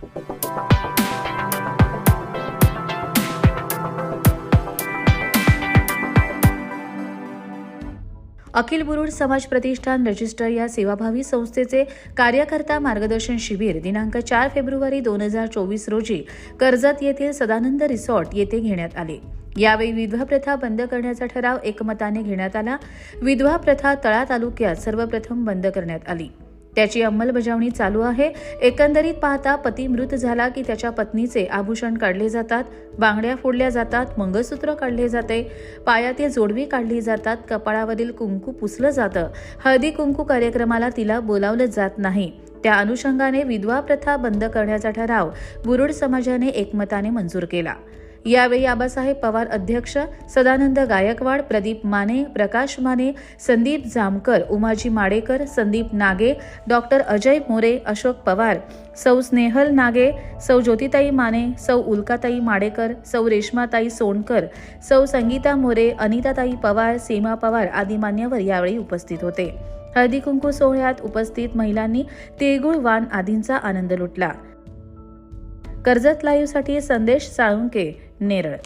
अखिल बुरुड समाज प्रतिष्ठान रजिस्टर या सेवाभावी संस्थेचे कार्यकर्ता मार्गदर्शन शिबिर दिनांक चार फेब्रुवारी दोन हजार चोवीस रोजी कर्जत येथील सदानंद रिसॉर्ट येथे घेण्यात आले. यावेळी विधवा प्रथा बंद करण्याचा ठराव एकमताने घेण्यात आला. विधवा प्रथा तळा तालुक्यात सर्वप्रथम बंद करण्यात आली. त्याची अंमलबजावणी चालू आहे. एकंदरीत पाहता पती मृत झाला की त्याच्या पत्नीचे आभूषण काढले जातात बांगड्या फोडल्या जातात मंगळसूत्र काढले जाते. पायातील जोडवी काढली जातात कपाळावरील कुंकू पुसलं जातं. हळदी कुंकू कार्यक्रमाला तिला बोलावलं जात नाही. त्या अनुषंगाने विधवा प्रथा बंद करण्याचा ठराव बुरुड समाजाने एकमताने मंजूर केला. यावेळी आबासाहेब पवार अध्यक्ष सदानंद गायकवाड प्रदीप माने प्रकाश माने संदीप जामकर उमाजी माडेकर संदीप नागे डॉक्टर अजय मोरे अशोक पवार सौ स्नेहल नागे सौ ज्योतिताई माने सौ उल्काताई माडेकर सौ रेश्माताई सोनकर सौ संगीता मोरे अनिताताई पवार सीमा पवार आदी मान्यवर यावेळी उपस्थित होते. हळदी कुंकू सोहळ्यात उपस्थित महिलांनी तिळगुळ वाण आदींचा आनंद लुटला. कर्जत लाईव्हसाठी संदेश साळुंके नेरळ.